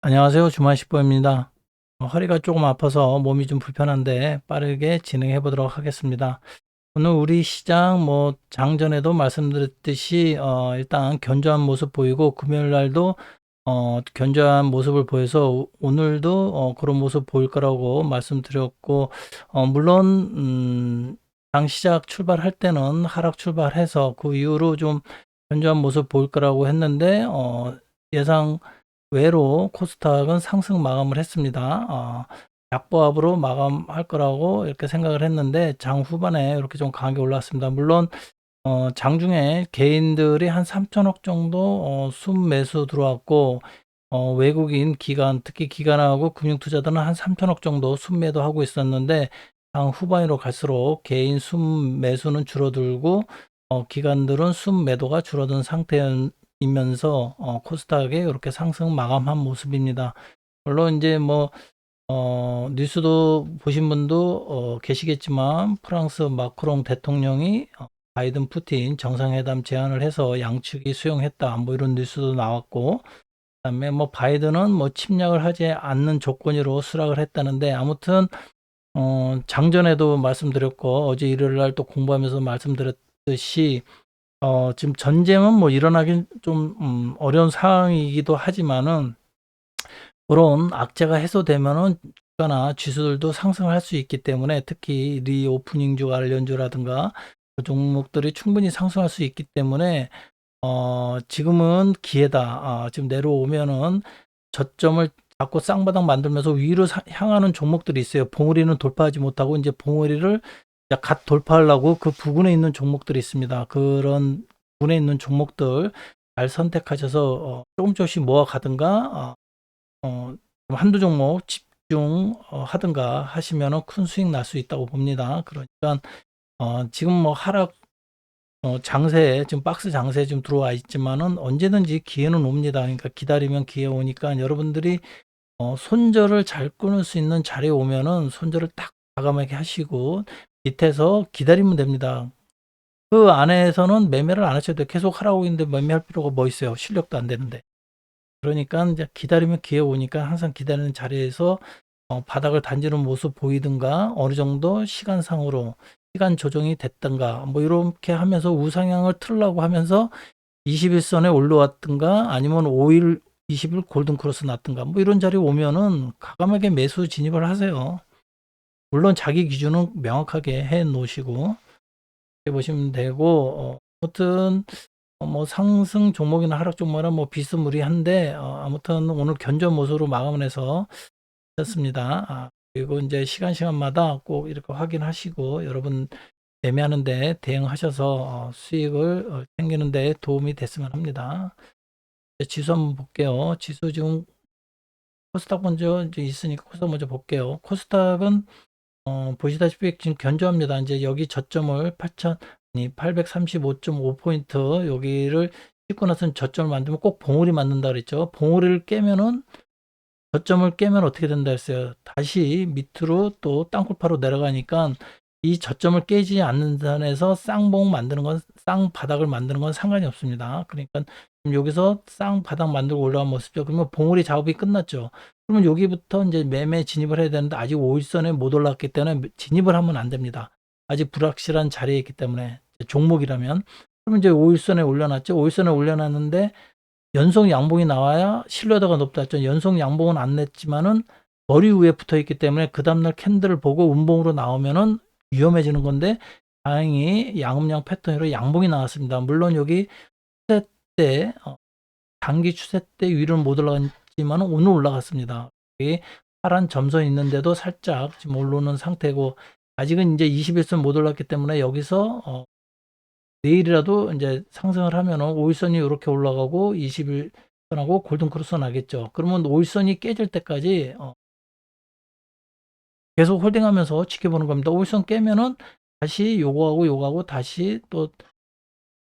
안녕하세요. 주말 식보입니다. 어, 허리가 조금 아파서 몸이 좀 불편한데 빠르게 진행해 보도록 하겠습니다. 오늘 우리 시장 뭐 장전에도 말씀드렸듯이 어, 일단 견조한 모습 보이고 금요일 날도 어, 견조한 모습을 보여서 오- 오늘도 어, 그런 모습 보일 거라고 말씀드렸고 어, 물론 음, 장 시작 출발할 때는 하락 출발해서 그 이후로 좀 견조한 모습 보일 거라고 했는데 어, 예상 외로 코스닥은 상승 마감을 했습니다. 어, 약보합으로 마감할 거라고 이렇게 생각을 했는데 장 후반에 이렇게 좀 강하게 올랐습니다. 물론 어, 장중에 개인들이 한 3천억 정도 어, 순매수 들어왔고 어, 외국인 기관 특히 기관하고 금융투자들은 한 3천억 정도 순매도 하고 있었는데 장 후반으로 갈수록 개인 순매수는 줄어들고 어, 기관들은 순매도가 줄어든 상태 이면서 어, 코스닥에 이렇게 상승 마감한 모습입니다. 물론 이제 뭐 어, 뉴스도 보신 분도 어, 계시겠지만 프랑스 마크롱 대통령이 어, 바이든 푸틴 정상회담 제안을 해서 양측이 수용했다. 뭐 이런 뉴스도 나왔고 그다음에 뭐 바이든은 뭐 침략을 하지 않는 조건으로 수락을 했다는데 아무튼 어, 장전에도 말씀드렸고 어제 일요일 날 또 공부하면서 말씀드렸듯이 어, 지금 전쟁은 뭐 일어나긴 좀 음, 어려운 상황이기도 하지만은 그런 악재가 해소되면은 주가나 지수들도 상승할 수 있기 때문에 특히 리오프닝주 관련주라든가 그 종목들이 충분히 상승할 수 있기 때문에 어, 지금은 기회다. 어, 지금 내려오면은 저점을 잡고 쌍바닥 만들면서 위로 사- 향하는 종목들이 있어요. 봉우리는 돌파하지 못하고 이제 봉우리를 갓 돌파하려고 그 부근에 있는 종목들이 있습니다. 그런 부근에 있는 종목들 잘 선택하셔서 어, 조금 조금씩 모아 가든가 어, 어, 한두 종목 집중 어, 하든가 하시면은 큰 수익 날 수 있다고 봅니다. 그러니까 어, 지금 뭐 하락 어, 장세에 지금 박스 장세에 좀 들어와 있지만은 언제든지 기회는 옵니다. 그러니까 기다리면 기회 오니까 여러분들이 어, 손절을 잘 끊을 수 있는 자리에 오면은 손절을 딱 과감하게 하시고 밑에서 기다리면 됩니다. 그 안에서는 매매를 안 하셔도. 계속 하라고 했는데 매매할 필요가 뭐 있어요. 실력도 안 되는데. 그러니까 이제 기다리면 기회 오니까 항상 기다리는 자리에서 어, 바닥을 단지는 모습 보이든가 어느 정도 시간상으로 시간 조정이 됐던가 뭐 이렇게 하면서 우상향을 틀라고 하면서 21선에 올라왔든가 아니면 5일 20일 골든 크로스 났든가 뭐 이런 자리 오면은 과감하게 매수 진입을 하세요. 물론 자기 기준은 명확하게 해 놓으시고 보시면 되고 어, 아무튼 어, 뭐 상승 종목이나 하락 종목이나 뭐 비스무리한데 어, 아무튼 오늘 견조 모습으로 마감을 해서 했습니다. 아, 그리고 이제 시간 시간마다 꼭 이렇게 확인하시고 여러분 매매하는데 대응하셔서 어, 수익을 어, 챙기는데 도움이 됐으면 합니다. 지수 한번 볼게요. 지수 지금 코스닥 먼저 이제 있으니까 코스닥 먼저 볼게요. 코스닥은 어, 보시다시피 지금 견조합니다. 이제 여기 저점을 8천 아니 835.5포인트 여기를 찍고 나서 저점을 만들면 꼭 봉우리 맞는다 그랬죠. 봉우리를 깨면은 저점을 깨면 어떻게 된다 했어요. 다시 밑으로 또 땅굴파로 내려가니까 이 저점을 깨지 않는 선에서 쌍봉 만드는 건 쌍바닥을 만드는 건 상관이 없습니다. 그러니까 여기서 쌍 바닥 만들고 올라간 모습이죠. 그러면 봉우리 작업이 끝났죠. 그러면 여기부터 이제 매매 진입을 해야 되는데 아직 5일선에 못 올랐기 때문에 진입을 하면 안 됩니다. 아직 불확실한 자리에 있기 때문에 종목이라면 그러면 이제 5일선에 올려놨죠. 5일선에 올려놨는데 연속 양봉이 나와야 신뢰도가 높다 했죠. 연속 양봉은 안 냈지만은 머리 위에 붙어 있기 때문에 그 다음날 캔들을 보고 운봉으로 나오면은 위험해지는 건데 다행히 양음양 패턴으로 양봉이 나왔습니다. 물론 여기 때 어, 단기 추세 때 위로는 못 올라갔지만 오늘 올라갔습니다. 파란 점선 있는데도 살짝 지금 오르는 상태고 아직은 이제 21선 못 올랐기 때문에 여기서 어, 내일이라도 이제 상승을 하면은 5일선이 이렇게 올라가고 21선하고 골든 크로스 나겠죠. 그러면 5일선이 깨질 때까지 어, 계속 홀딩하면서 지켜보는 겁니다. 5일선 깨면은 다시 요거하고 요거하고 다시 또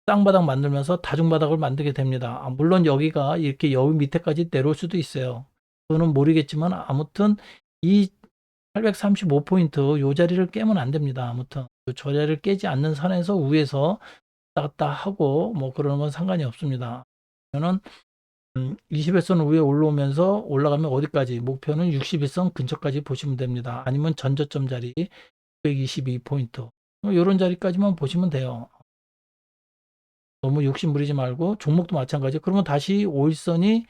쌍바닥 만들면서 다중바닥을 만들게 됩니다. 아, 물론 여기가 이렇게 여기 밑에까지 내려올 수도 있어요. 그거는 모르겠지만 아무튼 이 835포인트 요 자리를 깨면 안 됩니다. 아무튼 저 자리를 깨지 않는 선에서 위에서 왔다 갔다 하고 뭐 그러는 건 상관이 없습니다. 음, 21선 위에 올라오면서 올라가면 어디까지? 목표는 61선 근처까지 보시면 됩니다. 아니면 전저점 자리 122포인트. 이런 자리까지만 보시면 돼요. 너무 욕심 부리지 말고 종목도 마찬가지. 그러면 다시 5일선이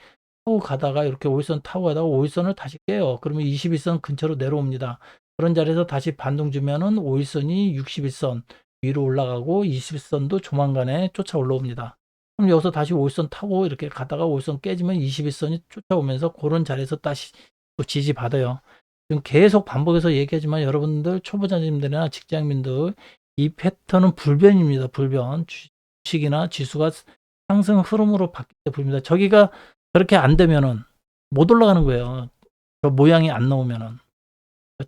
타고 가다가 이렇게 5일선 타고 가다가 5일선을 다시 깨요. 그러면 21선 근처로 내려옵니다. 그런 자리에서 다시 반동 주면은 5일선이 61선 위로 올라가고 21선도 조만간에 쫓아 올라옵니다. 그럼 여기서 다시 5일선 타고 이렇게 가다가 5일선 깨지면 21선이 쫓아오면서 그런 자리에서 다시 또 지지 받아요. 지금 계속 반복해서 얘기하지만 여러분들 초보자님들이나 직장민들 이 패턴은 불변입니다. 불변. 이나 지수가 상승 흐름으로 바뀔 때 보입니다. 저기가 그렇게 안 되면은 못 올라가는 거예요. 저 모양이 안 나오면은.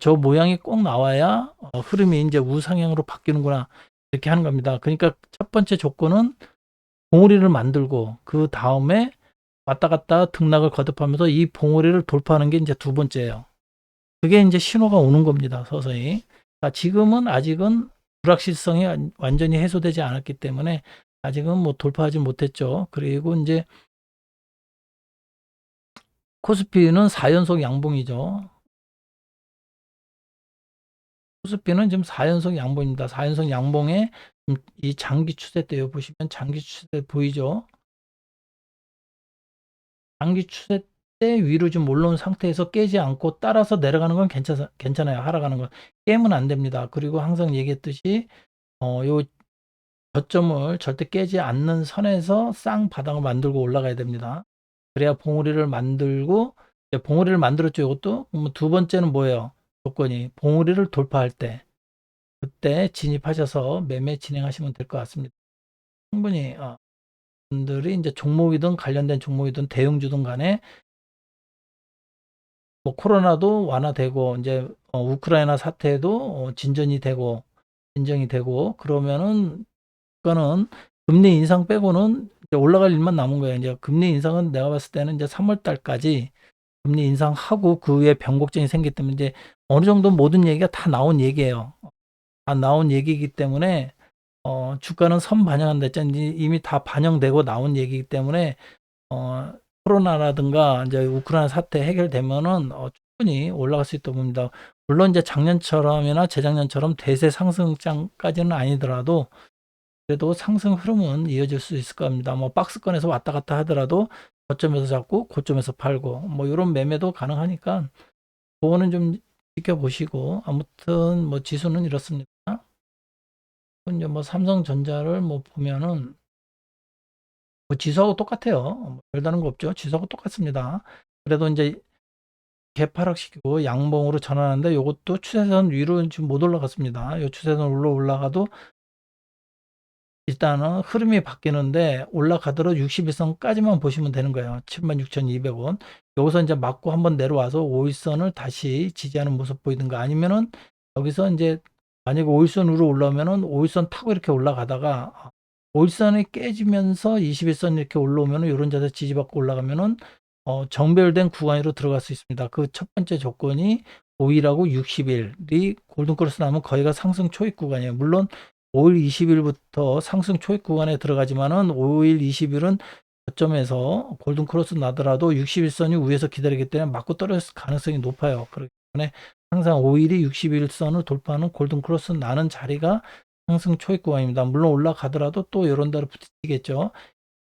저 모양이 꼭 나와야 어, 흐름이 이제 우상향으로 바뀌는구나. 이렇게 하는 겁니다. 그러니까 첫 번째 조건은 봉우리를 만들고 그 다음에 왔다 갔다 등락을 거듭하면서 이 봉우리를 돌파하는 게 이제 두 번째예요. 그게 이제 신호가 오는 겁니다. 서서히. 자, 지금은 아직은 불확실성이 완- 완전히 해소되지 않았기 때문에 아직은 뭐 돌파하지 못했죠. 그리고 이제 코스피는 4연속 양봉이죠. 코스피는 지금 4연속 양봉입니다. 4연속 양봉에 이 장기 추세 때요 보시면 장기 추세 보이죠? 장기 추세 때 위로 좀 올라온 상태에서 깨지 않고 따라서 내려가는 건 괜찮, 괜찮아요. 하락하는 건 깨면 안 됩니다. 그리고 항상 얘기했듯이 어, 요 저점을 절대 깨지 않는 선에서 쌍바닥을 만들고 올라가야 됩니다. 그래야 봉우리를 만들고 봉우리를 만들었죠. 이것도 두 번째는 뭐예요? 조건이 봉우리를 돌파할 때 그때 진입하셔서 매매 진행하시면 될 것 같습니다. 충분히 어, 분들이 이제 종목이든 관련된 종목이든 대형주든 간에 뭐 코로나도 완화되고 이제 어, 우크라이나 사태도 어, 진전이 되고 진정이 되고 그러면은 그거는 금리 인상 빼고는 올라갈 일만 남은 거예요. 이제 금리 인상은 내가 봤을 때는 이제 3월 달까지 금리 인상하고 그 후에 변곡점이 생기기 때문에 이제 어느 정도 모든 얘기가 다 나온 얘기예요. 다 나온 얘기이기 때문에 어, 주가는 선 반영한다 했잖아요. 이미 다 반영되고 나온 얘기이기 때문에 어, 코로나라든가 이제 우크라이나 사태 해결되면은 어, 충분히 올라갈 수 있다고 봅니다. 물론 이제 작년처럼이나 재작년처럼 대세 상승장까지는 아니더라도 그래도 상승 흐름은 이어질 수 있을 겁니다. 뭐 박스권에서 왔다 갔다 하더라도 고점에서 잡고 고점에서 팔고 뭐 이런 매매도 가능하니까 그거는 좀 지켜보시고 아무튼 뭐 지수는 이렇습니다. 이제 뭐 삼성전자를 뭐 보면은 뭐 지수하고 똑같아요. 뭐 별다른 거 없죠. 지수하고 똑같습니다. 그래도 이제 개파락시키고 양봉으로 전환하는데 이것도 추세선 위로 지금 못 올라갔습니다. 이 추세선 올라 올라가도 일단은 흐름이 바뀌는데 올라가도록 61선까지만 보시면 되는 거예요. 76,200원. 여기서 이제 맞고 한번 내려와서 5일선을 다시 지지하는 모습 보이든가 아니면은 여기서 이제 만약에 5일선 위로 올라오면은 5일선 타고 이렇게 올라가다가 5일선이 깨지면서 21선 이렇게 올라오면은 이런 자세 지지받고 올라가면은 어, 정별된 구간으로 들어갈 수 있습니다. 그 첫 번째 조건이 5일하고 60일이 골든크로스 나면 거기가 상승 초입 구간이에요. 물론 5일 20일부터 상승 초입 구간에 들어가지만은 5일 20일은 저점에서 골든 크로스 나더라도 61선이 위에서 기다리기 때문에 맞고 떨어질 가능성이 높아요. 그렇기 때문에 항상 5일이 61선을 돌파하는 골든 크로스 나는 자리가 상승 초입 구간입니다. 물론 올라가더라도 또 이런 데로 붙이겠죠.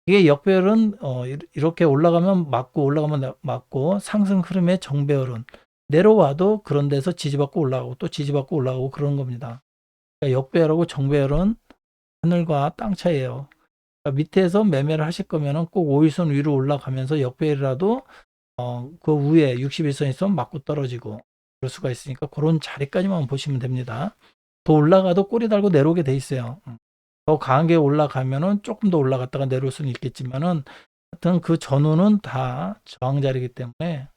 이게 역배열은 어, 이렇게 올라가면 맞고 올라가면 맞고 상승 흐름의 정배열은 내려와도 그런 데서 지지받고 올라가고 또 지지받고 올라가고 그런 겁니다. 그러니까 역배열하고 정배열은 하늘과 땅 차이예요. 그러니까 밑에서 매매를 하실 거면은 꼭 5일선 위로 올라가면서 역배열이라도 어, 그 위에 61선 있으면 맞고 떨어지고 그럴 수가 있으니까 그런 자리까지만 보시면 됩니다. 더 올라가도 꼬리 달고 내려오게 돼 있어요. 음. 더 강하게 올라가면은 조금 더 올라갔다가 내려올 수는 있겠지만은 하여튼 그 전후는 다 저항 자리이기 때문에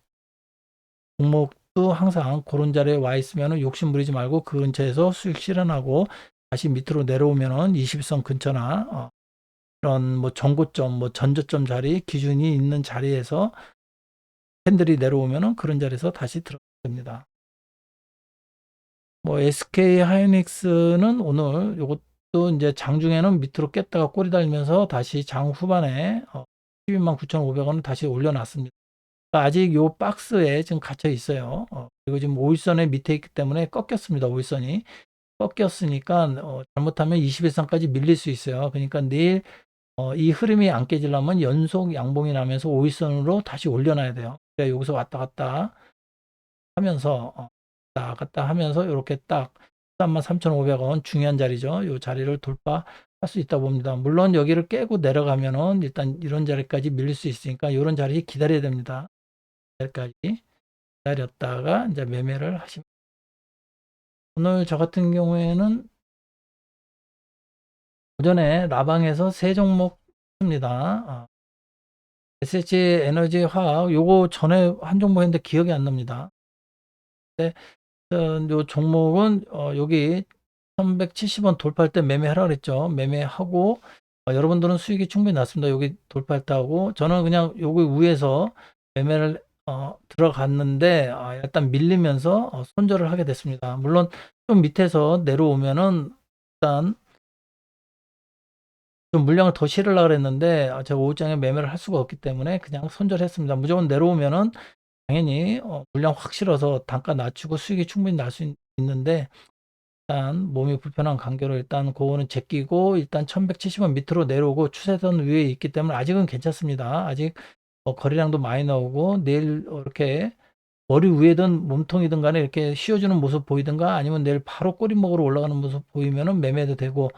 종목 도 항상 그런 자리에 와 있으면은 욕심 부리지 말고 그 근처에서 수익 실현하고 다시 밑으로 내려오면은 21선 근처나 어, 이런 뭐 전고점, 뭐 전저점 자리 기준이 있는 자리에서 캔들이 내려오면은 그런 자리에서 다시 들어가야 됩니다. 뭐 SK 하이닉스는 오늘 요것도 이제 장중에는 밑으로 깼다가 꼬리 달면서 다시 장 후반에 어, 12만 9,500원을 다시 올려놨습니다. 그러니까 아직 요 박스에 지금 갇혀 있어요. 어, 그리고 지금 5일선의 밑에 있기 때문에 꺾였습니다. 5일선이 꺾였으니까 어, 잘못하면 21선까지 밀릴 수 있어요. 그러니까 내일 어, 이 흐름이 안 깨지려면 연속 양봉이 나면서 5일선으로 다시 올려놔야 돼요. 그래 여기서 왔다 갔다 하면서 어, 왔다 갔다 하면서 이렇게 딱 33,500원 중요한 자리죠. 이 자리를 돌파할 수 있다 봅니다. 물론 여기를 깨고 내려가면은 일단 이런 자리까지 밀릴 수 있으니까 이런 자리 기다려야 됩니다. 자리까지 기다렸다가 이제 매매를 하시면 오늘 저 같은 경우에는 오전에 라방에서 세 종목 습니다. 아, SH 에너지 화학 요거 전에 한 종목 했는데 기억이 안 납니다. 네, 요 종목은 어, 여기 1170원 돌파할 때 매매하라 그랬죠. 매매하고 어, 여러분들은 수익이 충분히 났습니다. 여기 하고 저는 그냥 여기 위에서 매매를 어, 들어갔는데 아, 일단 밀리면서 어, 손절을 하게 됐습니다. 물론 좀 밑에서 내려오면은 일단 좀 물량을 더 실으려고 그랬는데 아, 제가 오후장에 매매를 할 수가 없기 때문에 그냥 손절했습니다. 무조건 내려오면은 당연히 어, 물량 확 실어서 단가 낮추고 수익이 충분히 날 수 있는데 일단 몸이 불편한 관계로 일단 그거는 제끼고 일단 1170원 밑으로 내려오고 추세선 위에 있기 때문에 아직은 괜찮습니다. 아직 어, 거래량도 많이 나오고 내일 이렇게 머리 위에든 몸통이든 간에 이렇게 씌워주는 모습 보이든가 아니면 내일 바로 꼬리목으로 올라가는 모습 보이면은 매매도 되고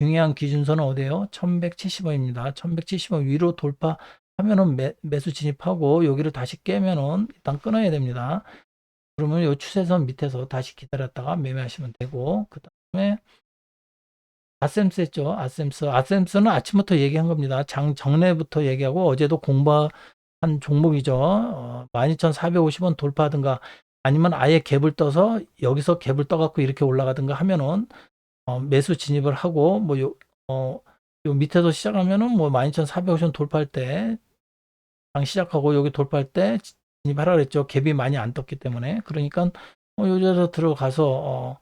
중요한 기준선은 어디예요? 1170원입니다. 1170원 위로 돌파하면은 매, 매수 진입하고 여기를 다시 깨면은 일단 끊어야 됩니다. 그러면 이 추세선 밑에서 다시 기다렸다가 매매하시면 되고 그 다음에 아셈스 했죠. 아셈스. 아셈스는 아침부터 얘기한 겁니다. 장 정례부터 얘기하고 어제도 공부한 종목이죠. 어, 12,450원 돌파하든가 아니면 아예 갭을 떠서 여기서 갭을 떠갖고 이렇게 올라가든가 하면은 어, 매수 진입을 하고 뭐 요, 어, 요 밑에서 시작하면은 뭐 12,450원 돌파할 때 장 시작하고 여기 돌파할 때 진입하라 그랬죠. 갭이 많이 안 떴기 때문에. 그러니까 어, 요자에서 들어가서 어,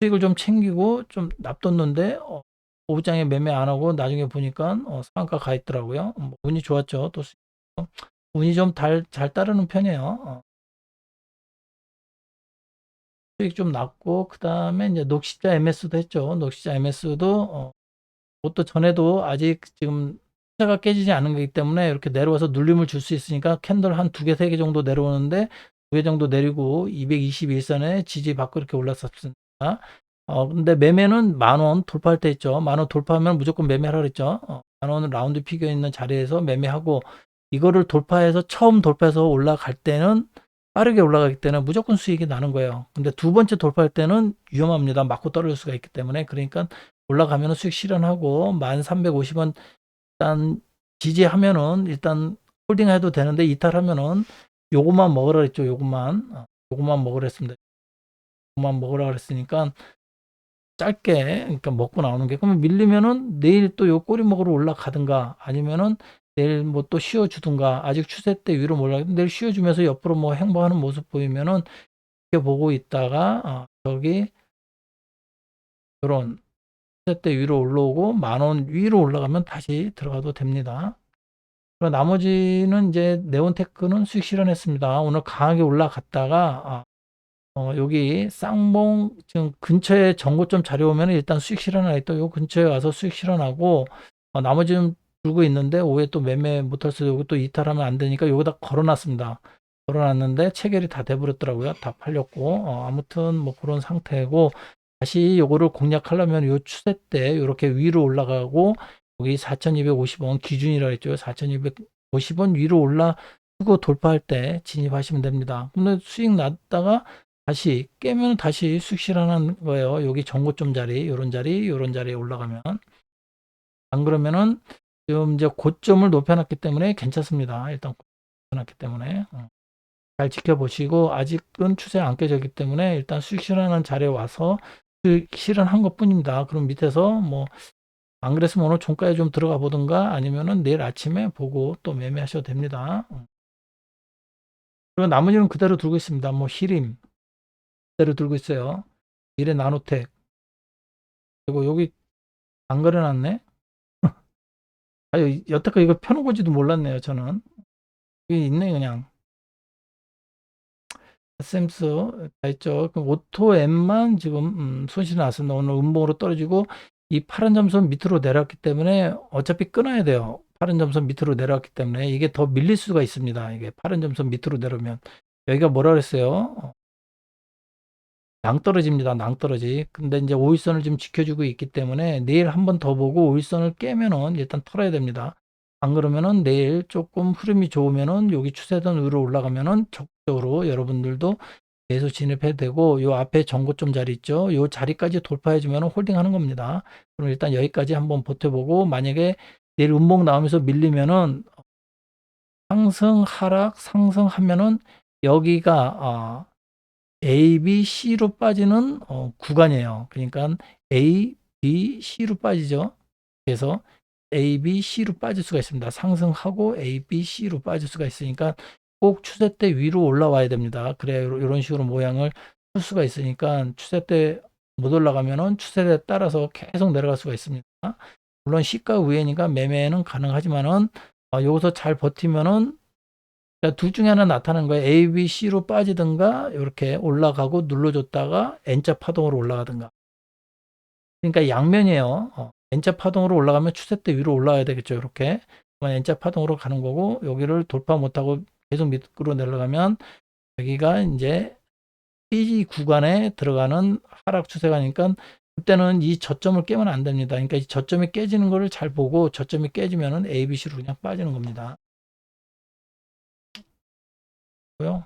수익을 좀 챙기고 좀 납뒀는데 어, 오후장에 매매 안 하고 나중에 보니까 어, 상한가 가 있더라고요. 뭐 운이 좋았죠. 또 수익. 운이 좀잘 따르는 편이에요. 어. 수익 좀 났고 그 다음에 이제 녹시자 MS도 했죠. 녹시자 MS도 어, 그것도 전에도 아직 지금 숫자가 깨지지 않은 거기 때문에 이렇게 내려와서 눌림을 줄 수 있으니까 캔들 한 두 개, 세 개 정도 내려오는데 두 개 정도 내리고 221선에 지지 받고 이렇게 올랐었습니다. 어, 근데 매매는 만원 돌파할 때 있죠. 만 원 돌파하면 무조건 매매하라 그랬죠. 어, 만원 라운드 피겨 있는 자리에서 매매하고 이거를 돌파해서 처음 돌파해서 올라갈 때는 빠르게 올라가기 때문에 무조건 수익이 나는 거예요. 근데 두 번째 돌파할 때는 위험합니다. 맞고 떨어질 수가 있기 때문에 그러니까 올라가면 수익 실현하고 1350원 일단 지지하면은 일단 홀딩 해도 되는데 이탈하면은 요것만 먹으라 그랬죠. 요것만. 어, 요것만 먹으라 했습니다. 요것만 먹으라 그랬으니까 짧게 그러니까 먹고 나오는 게 그러면 밀리면은 내일 또 요 꼬리 먹으러 올라가든가 아니면은 내일 뭐 또 쉬어 주든가 아직 추세 때 위로 몰라 내일 쉬어 주면서 옆으로 뭐 행보하는 모습 보이면은 이렇게 보고 있다가 어, 저기 요런 때 위로 올라오고 만 원 위로 올라가면 다시 들어가도 됩니다. 그리고 나머지는 이제 네온테크는 수익 실현했습니다. 오늘 강하게 올라갔다가 아, 어, 여기 쌍봉 지금 근처에 정고점 자리 오면 일단 수익 실현하고 또요 근처에 와서 수익 실현하고 어, 나머지는 들고 있는데 오후에 또 매매 못할 수도 있고 또 이탈하면 안 되니까 여기다 걸어놨습니다. 걸어놨는데 체결이 다 돼버렸더라고요. 다 팔렸고 어, 아무튼 뭐 그런 상태고 다시 요거를 공략하려면 요 추세 때 이렇게 위로 올라가고 여기 4,250원 기준이라 했죠. 4,250원 위로 올라가고 돌파할 때 진입하시면 됩니다. 근데 수익 났다가 다시 깨면 다시 수익 실현하는 거예요. 여기 정고점 자리, 요런 자리, 요런 자리에 올라가면 안 그러면은 지금 이제 고점을 높여놨기 때문에 괜찮습니다. 일단 높여놨기 때문에 어. 잘 지켜보시고 아직은 추세 안 깨졌기 때문에 일단 수익 실현하는 자리에 와서 수익 실현한 것 뿐입니다. 그럼 밑에서 뭐 안 그랬으면 오늘 종가에 좀 들어가 보든가 아니면은 내일 아침에 보고 또 매매하셔도 됩니다. 어. 그리고 나머지는 그대로 두고 있습니다. 뭐 히림 그 대로 들고 있어요. 미래 나노텍 그리고 여기 안 그려놨네. 아, 여- 여태까지 이거 펴는 건지도 몰랐네요, 저는. 여기 있네, 그냥. 샘스 다 있죠. 그럼 오토 M만 지금 음, 손실이 났습니다. 오늘 음봉으로 떨어지고 이 파란 점선 밑으로 내려왔기 때문에 어차피 끊어야 돼요. 파란 점선 밑으로 내려왔기 때문에 이게 더 밀릴 수가 있습니다. 이게 파란 점선 밑으로 내려오면 여기가 뭐라 그랬어요? 어, 낭떠러지입니다. 낭떠러지. 근데 이제 5일선을 지금 지켜주고 있기 때문에 내일 한 번 더 보고 5일선을 깨면은 일단 털어야 됩니다. 안 그러면은 내일 조금 흐름이 좋으면은 여기 추세선 위로 올라가면은 적극적으로 여러분들도 계속 진입해도 되고 요 앞에 정고점 자리 있죠. 요 자리까지 돌파해 주면 홀딩 하는 겁니다. 그럼 일단 여기까지 한번 버텨보고 만약에 내일 음봉 나오면서 밀리면은 상승 하락 상승하면은 여기가 아 A, B, C로 빠지는 어, 구간이에요. 그러니까 A, B, C로 빠지죠. 그래서 A, B, C로 빠질 수가 있습니다. 상승하고 A, B, C로 빠질 수가 있으니까 꼭 추세 때 위로 올라와야 됩니다. 그래야 이런 식으로 모양을 풀 수가 있으니까 추세 때 못 올라가면은 추세에 따라서 계속 내려갈 수가 있습니다. 물론 시가 우회니까 매매는 가능하지만은 어, 여기서 잘 버티면은 그러니까 둘 중에 하나 나타나는 거예요. A, B, C로 빠지든가 이렇게 올라가고 눌러줬다가 N자 파동으로 올라가든가. 그러니까 양면이에요. 어, N자 파동으로 올라가면 추세 때 위로 올라와야 되겠죠. 이렇게 N자 파동으로 가는 거고 여기를 돌파 못하고 계속 밑으로 내려가면 여기가 이제 T 구간에 들어가는 하락 추세가니까 그때는 이 저점을 깨면 안 됩니다. 그러니까 이 저점이 깨지는 거를 잘 보고 저점이 깨지면은 A, B, C로 그냥 빠지는 겁니다. 고요.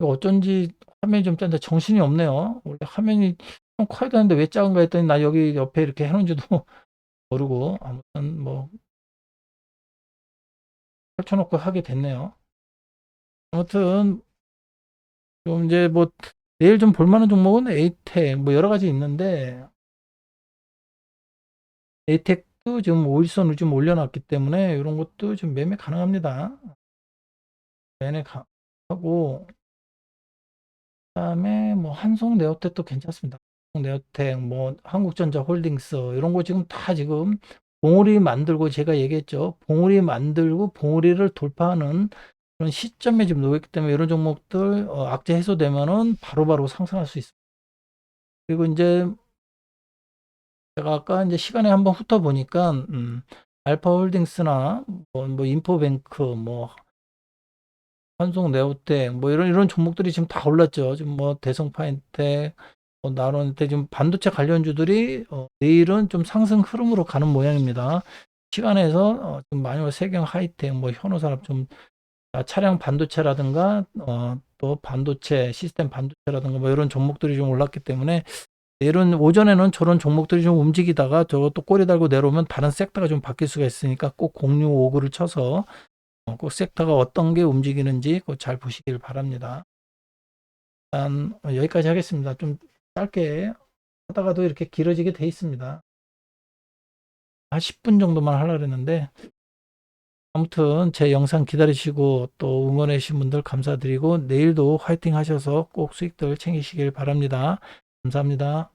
어쩐지 화면이 좀 작은데 정신이 없네요. 원래 화면이 좀 커야 되는데 왜 작은가 했더니 나 여기 옆에 이렇게 해놓은지도 모르고 아무튼 뭐 펼쳐놓고 하게 됐네요. 아무튼 좀 이제 뭐 내일 좀 볼만한 종목은 에이텍 뭐 여러 가지 있는데 에이텍도 지금 5일선을 좀 올려놨기 때문에 이런 것도 좀 매매 가능합니다. 매매 가, 하고 그다음에 뭐 한송 네오텍 도 괜찮습니다. 한송 네오텍 뭐 한국전자 홀딩스 이런 거 지금 다 지금 봉우리 만들고 제가 얘기했죠. 봉우리 만들고 봉우리를 돌파하는 그런 시점에 지금 놓여 있기 때문에 이런 종목들 어, 악재 해소되면은 바로 바로 상승할 수 있습니다. 그리고 이제 제가 아까 이제 시간에 한번 훑어보니까 음, 알파홀딩스나 뭐, 뭐 인포뱅크 뭐 한송 네오텍 뭐 이런 이런 종목들이 지금 다 올랐죠. 지금 뭐 대성파인텍, 뭐 나노인텍 지금 반도체 관련주들이 어, 내일은 좀 상승 흐름으로 가는 모양입니다. 시간에서 어, 좀 많이 올 세경 하이텍, 뭐 현오산업 좀 아, 차량 반도체라든가 어, 또 반도체 시스템 반도체라든가 뭐 이런 종목들이 좀 올랐기 때문에 내일은 오전에는 저런 종목들이 좀 움직이다가 저것도 꼬리 달고 내려오면 다른 섹터가 좀 바뀔 수가 있으니까 꼭 0659를 쳐서 어, 그 섹터가 어떤 게 움직이는지 꼭잘 보시길 바랍니다. 일단 어, 여기까지 하겠습니다. 좀 짧게 하다가도 이렇게 길어지게 돼 있습니다. 한 10분 정도만 하려고 했는데 아무튼 제 영상 기다리시고 또 응원해 주신 분들 감사드리고 내일도 화이팅 하셔서 꼭 수익들 챙기시길 바랍니다. 감사합니다.